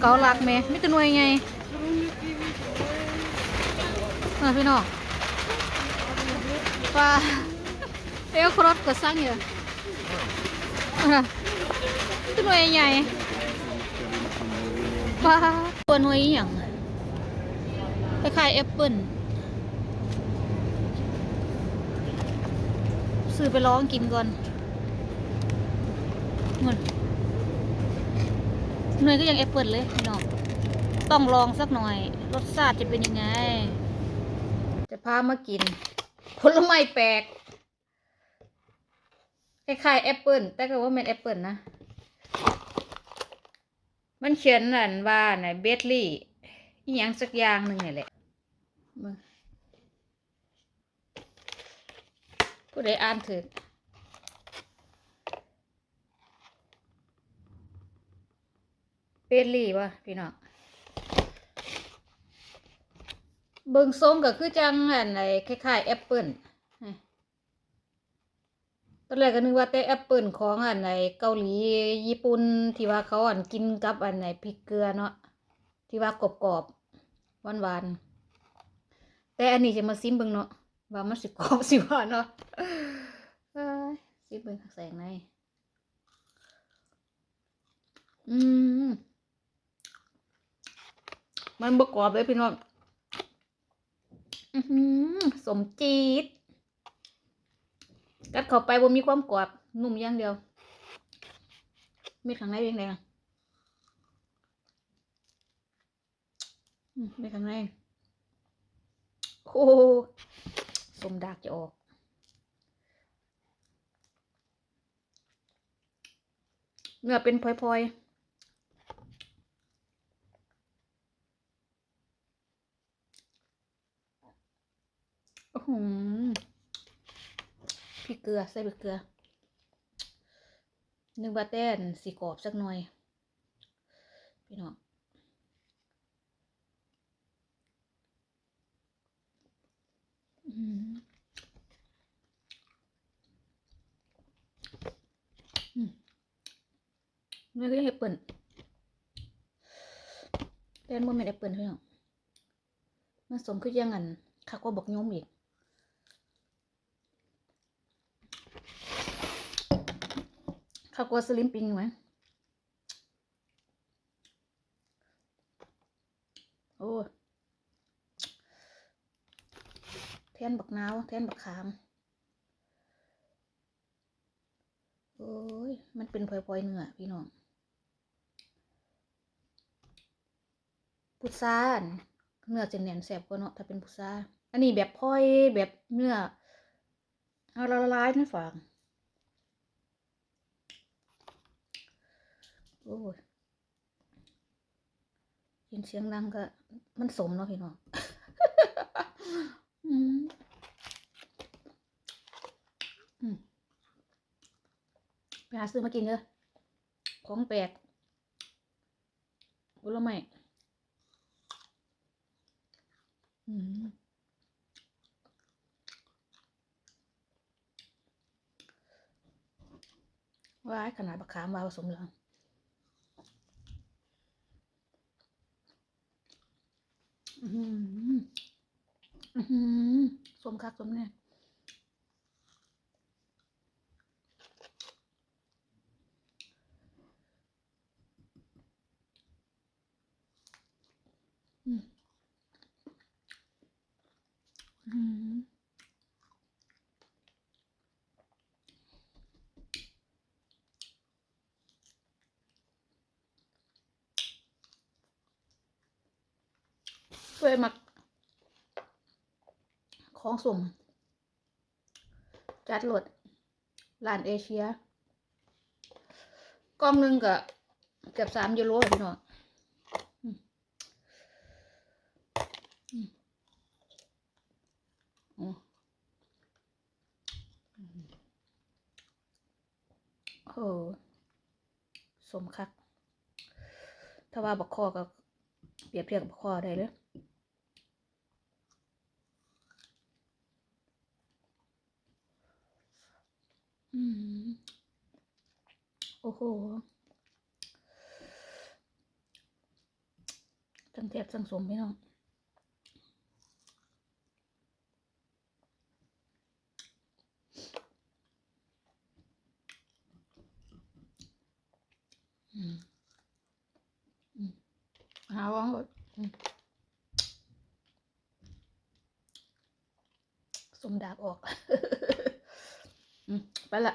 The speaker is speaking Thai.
เกาลักแม่ไม่จะหน่วยไงมาพี่น้องปลาเอ้ครอดก็สั่งอยู่อะไม่จะหน่วยใหญ่ปลาตัวหน่วยอย่างคล้ายๆแอปเปิ้ลซื้อไปลองกินก่อนเงิน หน่วยก็ยังแอปเปิลเลยพี่น้องต้องลองสักหน่อย รสชาติจะเป็นยังไง จะพามากิน ผลไม้แปลกคล้ายๆแอปเปิลแต่ก็ว่าเป็นแอปเปิลนะ มันเขียนนั่นว่าไหนเบสลี่อีหยังสักอย่างหนึ่งนี่แหละผู้ใดอ่านถึก เบสลี่ะพี่น้องเบิ่งทรงก็คือจังอันไหนคล้ายๆแอปเปิลตอนแรกก็นึกว่าแต่แอปเปิลของอันไหนเกาหลีญี่ปุ่นที่ว่าเขาอันกินกับอันไหนพริกเกลือเนาะที่ว่ากรอบๆหวานๆแต่อันนี้จะมาซิมเบิ่งเนาะว่ามันสิกรอบสิหวานเนาะซิมเบิ่งแสงในอืม มันบกรอบเลยพี่น้องสมจีดกัดเข้าไปบ่มีความกรอบนุ่มอย่างเดียว มีข้างในเป็นไงอืมมีข้างในโอ้สมดากจะออกเนื้อเป็นพลอยๆ โอ้โห พริกเกลือ ใส่พริกเกลือ นึกว่าแต้นสีกรอบสักหน่อย พี่น้องอื้อหืออืมนี่ก็แอปเปิลแต้นบ่แม่นแอปเปิลพี่น้องมันสมคือยังอันคักว่าบอกโยมอีก ข้ากลัวสลิมปิงไหมโอ้แทนบักนาวแทนบักขาม โอ้ย มันเป็นพลอยๆเนื้อพี่น้องพุทรานเนื้อจะแน่นแสบกว่าเนาะถ้าเป็นพุทราอันนี้แบบพลอยแบบเนื้อเอาละลายในฝาง โอ้ยยินเสียงดังก็ มันสมเนาะพี่น้องอืมอืมไปหาซื้อมากินเด้อของแปลกผลไม้อืมว้ายขนาดบักขามวาผสมเหลือง อือหืออือหือ สมคักสมเน่อืมอืม ช่วยมักของสุ่มจัดโหลดร้านเอเชียกล่องหนึ่งก็เกือบสามยูโรพี่น้องโอ้สมคัก ถ้าว่าบักคอก็เปรียบเทียบกับบักคอได้เลย อืมโอ้โหทั้งแทบทั้งสมพี่น้องหาว่างก่อนอืมสมดากออก อืมไปละ